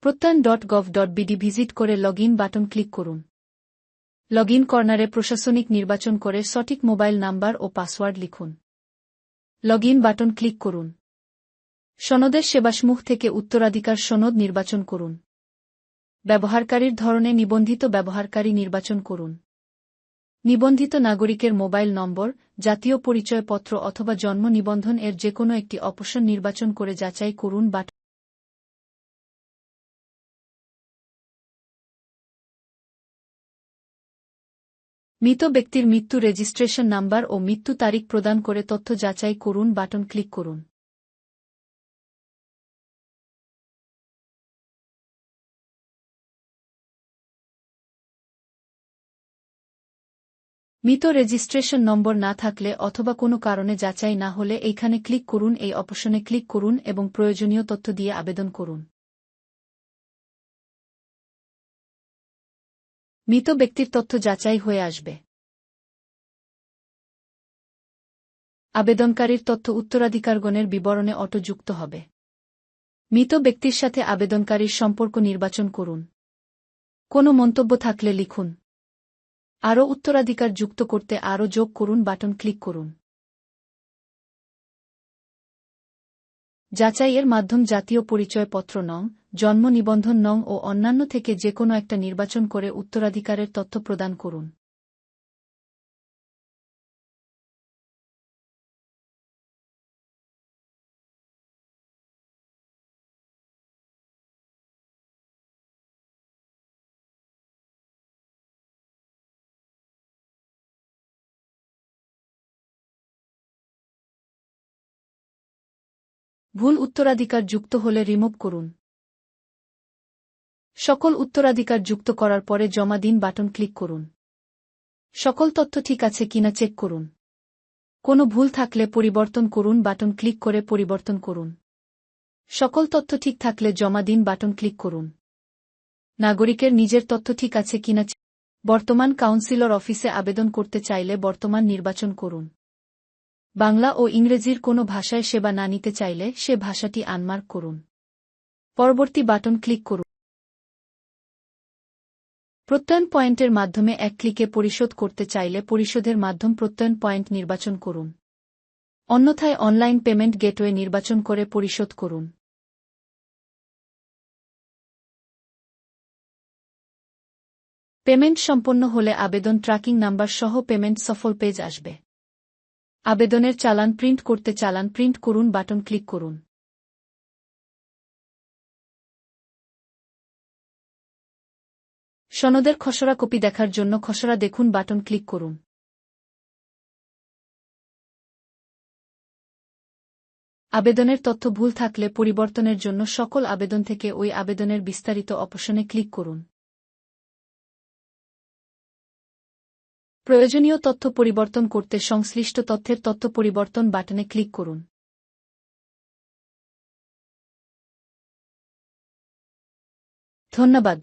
প্রত্যয়ন dot gov dot BD visit করে log button click করুন। Log in কর্নারে প্রশাসনিক নির্বাচন করে সঠিক মোবাইল নাম্বার ও পাসওয়ার্ড লিখুন। লগ বাটন ক্লিক করুন। সনদের সেবাসমূহ থেকে উত্তরাধিকার সনদ নির্বাচন করুন। ব্যবহারকারীর ধরনে নিবন্ধিত ব্যবহারকারী নির্বাচন করুন। নিবন্ধিত নাগরিকের মোবাইল নম্বর, জাতীয় পরিচয়পত্র অথবা জন্ম নিবন্ধন এর যেকোনো একটি অপশন নির্বাচন করে যাচাই করুন বাট মৃত ব্যক্তির মৃত্যু রেজিস্ট্রেশন নাম্বার ও মৃত্যু তারিখ প্রদান করে তথ্য যাচাই করুন বাটন ক্লিক করুন। মৃত রেজিস্ট্রেশন নম্বর না থাকলে অথবা কোনো কারণে যাচাই না হলে এইখানে ক্লিক করুন, এই অপশনে ক্লিক করুন এবং প্রয়োজনীয় তথ্য দিয়ে আবেদন করুন। মৃত ব্যক্তির তথ্য যাচাই হয়ে আসবে। আবেদনকারীর তথ্য উত্তরাধিকারগণের বিবরণে অটোযুক্ত হবে। মৃত ব্যক্তির সাথে আবেদনকারীর সম্পর্ক নির্বাচন করুন। কোনো মন্তব্য থাকলে লিখুন। আরও উত্তরাধিকার যুক্ত করতে আরও যোগ করুন বাটন ক্লিক করুন। যাচাইয়ের মাধ্যম জাতীয় পরিচয়পত্র নং জন্ম নিবন্ধন নং ও অন্যান্য থেকে যে কোনো একটা নির্বাচন করে উত্তরাধিকারের তথ্য প্রদান করুন। ভুল উত্তরাধিকার যুক্ত হলে রিমুভ করুন। সকল উত্তরাধিকার যুক্ত করার পরে জমা দিন বাটন ক্লিক করুন। সকল তথ্য ঠিক আছে কিনা চেক করুন। কোনো ভুল থাকলে পরিবর্তন করুন বাটন ক্লিক করে পরিবর্তন করুন। সকল তথ্য ঠিক থাকলে জমা দিন বাটন ক্লিক করুন। নাগরিকের নিজের তথ্য ঠিক আছে কিনা বর্তমান কাউন্সিলর অফিসে আবেদন করতে চাইলে বর্তমান নির্বাচন করুন। বাংলা ও ইংরেজির কোনো ভাষায় সেবা না নিতে চাইলে সে ভাষাটি আনমার্ক করুন। পরবর্তী বাটন ক্লিক করুন। প্রত্যয়ন পয়েন্টের মাধ্যমে এক ক্লিকে পরিশোধ করতে চাইলে পরিশোধের মাধ্যম প্রত্যয়ন পয়েন্ট নির্বাচন করুন। অন্যথায় অনলাইন পেমেন্ট গেটওয়ে নির্বাচন করে পরিশোধ করুন। পেমেন্ট সম্পন্ন হলে আবেদন ট্র্যাকিং নাম্বার সহ পেমেন্ট সফল পেজ আসবে। আবেদনের চালান প্রিন্ট করতে চালান প্রিন্ট করুন বাটন ক্লিক করুন। সনদের খসড়া কপি দেখার জন্য খসড়া দেখুন বাটন ক্লিক করুন। আবেদনের তথ্য ভুল থাকলে পরিবর্তনের জন্য সকল আবেদন থেকে ওই আবেদনের বিস্তারিত অপশনে ক্লিক করুন। প্রয়োজনীয় তথ্য পরিবর্তন করতে সংশ্লিষ্ট তথ্যের তথ্য পরিবর্তন বাটনে ক্লিক করুন। ধন্যবাদ।